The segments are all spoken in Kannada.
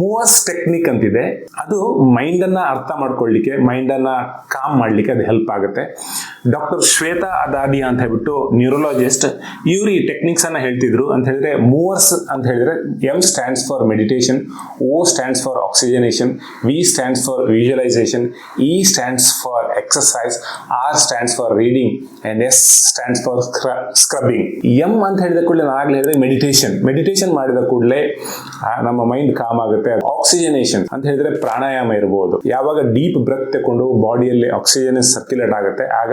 ಮೂವರ್ಸ್ ಟೆಕ್ನಿಕ್ ಅಂತಿದೆ. ಅದು ಮೈಂಡನ್ನು ಅರ್ಥ ಮಾಡ್ಕೊಳ್ಳಿಕ್ಕೆ ಮೈಂಡನ್ನು ಕಾಮ್ ಮಾಡಲಿಕ್ಕೆ ಅದು ಹೆಲ್ಪ್ ಆಗುತ್ತೆ. ಡಾಕ್ಟರ್ ಶ್ವೇತಾ ಅದಾದಿಯಾ ಅಂತ ಹೇಳ್ಬಿಟ್ಟು ನ್ಯೂರೋಲಾಜಿಸ್ಟ್ ಇವರು ಈ ಟೆಕ್ನಿಕ್ಸ್ ಅನ್ನ ಹೇಳ್ತಿದ್ರು ಅಂತ ಹೇಳಿದ್ರೆ ಮೂವರ್ಸ್ ಅಂತ ಹೇಳಿದ್ರೆ M stands for meditation O stands for oxygenation V stands for visualisation E stands for exercise R stands for reading and S stands for scrubbing M ಅಂತ ಹೇಳಿದ ಕೂಡಲೇ ನಾನು ಆಗ್ಲೇ ಹೇಳಿದ್ರೆ ಮೆಡಿಟೇಷನ್ ಮೆಡಿಟೇಷನ್ ಮಾಡಿದ ಕೂಡಲೇ ನಮ್ಮ ಮೈಂಡ್ ಕಾಮ್ ಆಗುತ್ತೆ. ಆಕ್ಸಿಜನೇಷನ್ ಅಂತ ಹೇಳಿದ್ರೆ ಪ್ರಾಣಾಯಾಮ ಇರಬಹುದು ಯಾವಾಗ ಡೀಪ್ ಬ್ರೆತ್ ತಗೊಂಡು ಬಾಡಿಯಲ್ಲಿ ಆಕ್ಸಿಜನ್ ಸರ್ಕ್ಯುಲೇಟ್ ಆಗುತ್ತೆ, ಆಗ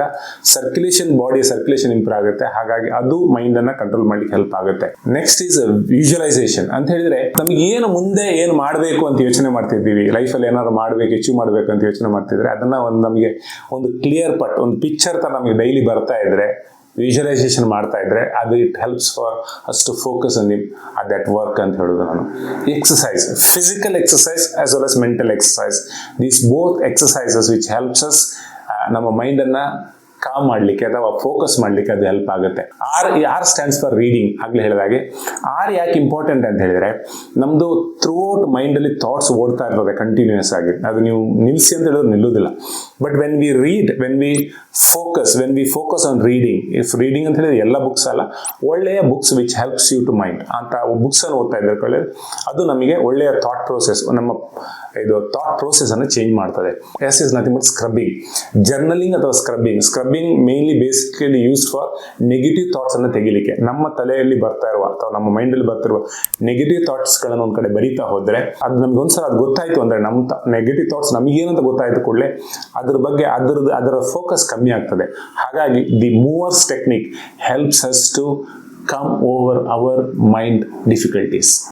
ಸರ್ಕ್ಯುಲೇಷನ್ ಬಾಡಿ ಸರ್ಕ್ಯುಲೇಷನ್ ಇಂಪ್ರೂವ್ ಆಗುತ್ತೆ. ಹಾಗಾಗಿ ಅದು ಮೈಂಡ್ ಅನ್ನ ಕಂಟ್ರೋಲ್ ಮಾಡ್ಲಿಕ್ಕೆ ಹೆಲ್ಪ್ ಆಗುತ್ತೆ. ನೆಕ್ಸ್ಟ್ ಈಸ್ ವಿಜುವಲೈಸೇಷನ್ ಅಂತ ಹೇಳಿದ್ರೆ ನಮಗೆ ಏನು ಮುಂದೆ ಏನು ಮಾಡಬೇಕು ಅಂತ ಯೋಚನೆ ಮಾಡ್ತಿದ್ದೀವಿ. ಲೈಫಲ್ಲಿ ಏನಾದ್ರು ಮಾಡಬೇಕು ಅಚೀವ್ ಮಾಡಬೇಕು ಅಂತ ಯೋಚನೆ ಮಾಡ್ತಿದ್ರೆ ಅದನ್ನ ಒಂದು ನಮಗೆ ಒಂದು ಕ್ಲಿಯರ್ ಪಟ್ ಒಂದು ಪಿಕ್ಚರ್ ತರ ನಮಗೆ ಡೈಲಿ ಬರ್ತಾ ಇದ್ರೆ ವಿಜುವಲೈಸೇಷನ್ ಮಾಡ್ತಾ ಇದ್ರೆ, ಅದು it helps for us to focus on ಆ ದಟ್ ವರ್ಕ್ ಅಂತ ಹೇಳೋದು ನಾನು. Exercise physical exercise as well as mental exercise these both exercises which helps us ನಮ್ಮ ಮೈಂಡನ್ನು ಕಾಮ್ ಮಾಡಲಿಕ್ಕೆ ಅಥವಾ ಫೋಕಸ್ ಮಾಡಲಿಕ್ಕೆ ಅದು ಹೆಲ್ಪ್ ಆಗುತ್ತೆ. R R stands for reading ಆಗಲೇ ಹೇಳಿದಾಗೆ ಆರ್ ಯಾಕೆ ಇಂಪಾರ್ಟೆಂಟ್ ಅಂತ ಹೇಳಿದ್ರೆ ನಮ್ಮದು ಥ್ರೂ ಔಟ್ ಮೈಂಡಲ್ಲಿ ಥಾಟ್ಸ್ ಓಡ್ತಾ ಇರ್ತದೆ ಕಂಟಿನ್ಯೂಸ್ ಆಗಿ. ಅದು ನೀವು ನಿಲ್ಸಿ ಅಂತ ಹೇಳಿದ್ರೆ ನಿಲ್ಲುವುದಿಲ್ಲ but when we read when we focus when we focus on reading if reading ಅಂತ ಹೇಳಿದ್ರೆ ಎಲ್ಲ ಬುಕ್ಸ್ ಅಲ್ಲ, ಒಳ್ಳೆಯ books which helps you to mind ಅಂತ ಬುಕ್ಸ್ ಅನ್ನು ಓದ್ತಾ ಇದ್ರೆ ಅದು ನಮಗೆ ಒಳ್ಳೆಯ ಥಾಟ್ ಪ್ರೋಸೆಸ್ ನಮ್ಮ ಇದು ಥಾಟ್ ಪ್ರೋಸೆಸ್ ಅನ್ನು ಚೇಂಜ್ ಮಾಡ್ತದೆ. S is nothing but scrubbing journaling ಅಥವಾ scrubbing scrubbing mainly basically use for negative thoughts ಅನ್ನು ತೆಗಿಲಿಕ್ಕೆ. ನಮ್ಮ ತಲೆಯಲ್ಲಿ ಬರ್ತಾ ಇರುವ ಅಥವಾ ನಮ್ಮ ಮೈಂಡಲ್ಲಿ ಬರ್ತಿರುವ ನೆಗೆಟಿವ್ ಥಾಟ್ಸ್ಗಳನ್ನು ಒಂದು ಕಡೆ ಬರೀತಾ ಹೋದ್ರೆ ಅದು ನಮ್ಗೆ ಒಂದ್ಸಲ ಅದು ಗೊತ್ತಾಯ್ತು ಅಂದ್ರೆ ನಮ್ಮ ನೆಗೆಟಿವ್ ಥಾಟ್ಸ್ ನಮಗೇನಂತ ಗೊತ್ತಾಯ್ತು ಕೂಡಲೇ ಅದ್ರ ಬಗ್ಗೆ ಅದರದ್ದು ಅದರ ಫೋಕಸ್ ಕಮ್ಮಿ ಆಗ್ತದೆ. ಹಾಗಾಗಿ the movers technique helps us to come over our mind difficulties